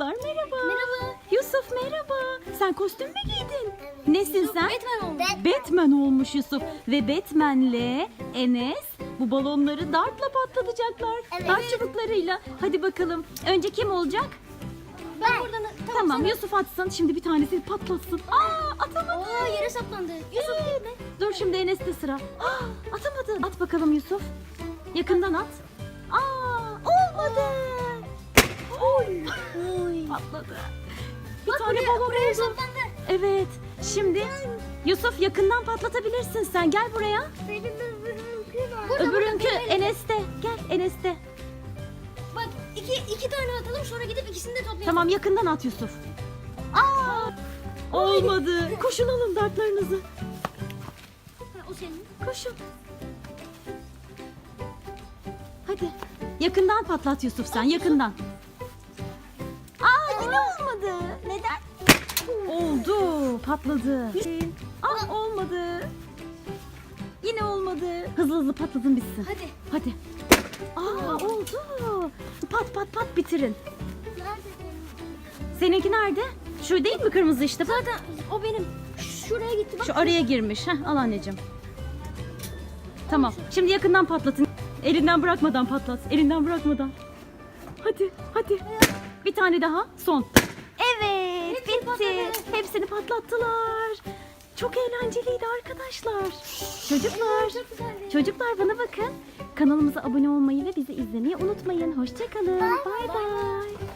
Çocuklar merhaba. Merhaba. Yusuf merhaba. Sen kostüm mü giydin? Evet. Nesin sen? Batman olmuş. Batman olmuş Yusuf. Ve Batman'le Enes bu balonları dartla patlatacaklar. Evet. Dart çubuklarıyla. Hadi bakalım. Önce kim olacak? Ben buradan Tamam, Yusuf atsın. Şimdi bir tanesini patlatsın. Aa atamadı. Oo yere saplandı. Yusuf Evet. Dur şimdi Enes'te sıra. Aa, atamadı. At bakalım Yusuf. Yakından at. Aa olmadı. Oy. Patladı. Bir Bak tane buraya, balon buraya oldu. saplandı. Evet. Şimdi Yusuf yakından patlatabilirsin sen. Gel buraya. Benim öbürünkü var. Burada, Öbürünkü burada, benim. Enes'te. Gel Enes'te. Bak iki, iki tane atalım sonra gidip ikisini de toplayalım. Tamam yakından at Yusuf. Aa! Olmadı. Koşun alın dartlarınızı. Ha, o senin. Koşun. Hadi. Yakından patlat Yusuf sen yakından. Yine olmadı. Neden? Oldu. Patladı. Aa olmadı. Yine olmadı. Hızlı hızlı patladın bitsin. Hadi. Hadi. Aa oldu. Pat pat pat bitirin. Nerede Seninki nerede? Şu değil mi kırmızı işte? Bak. Zaten o benim. Şuraya gitti bak. Şu araya girmiş. Heh, al anneciğim. Tamam. Şimdi yakından patlatın. Elinden bırakmadan patlat. Elinden bırakmadan. Hadi, hadi. Bir tane daha. Son. Evet, Hepsini bitti. patladı. Hepsini patlattılar. Çok eğlenceliydi arkadaşlar. Çocuklar, çocuklar bana bakın. Kanalımıza abone olmayı ve bizi izlemeyi unutmayın. Hoşçakalın. Bay. bay.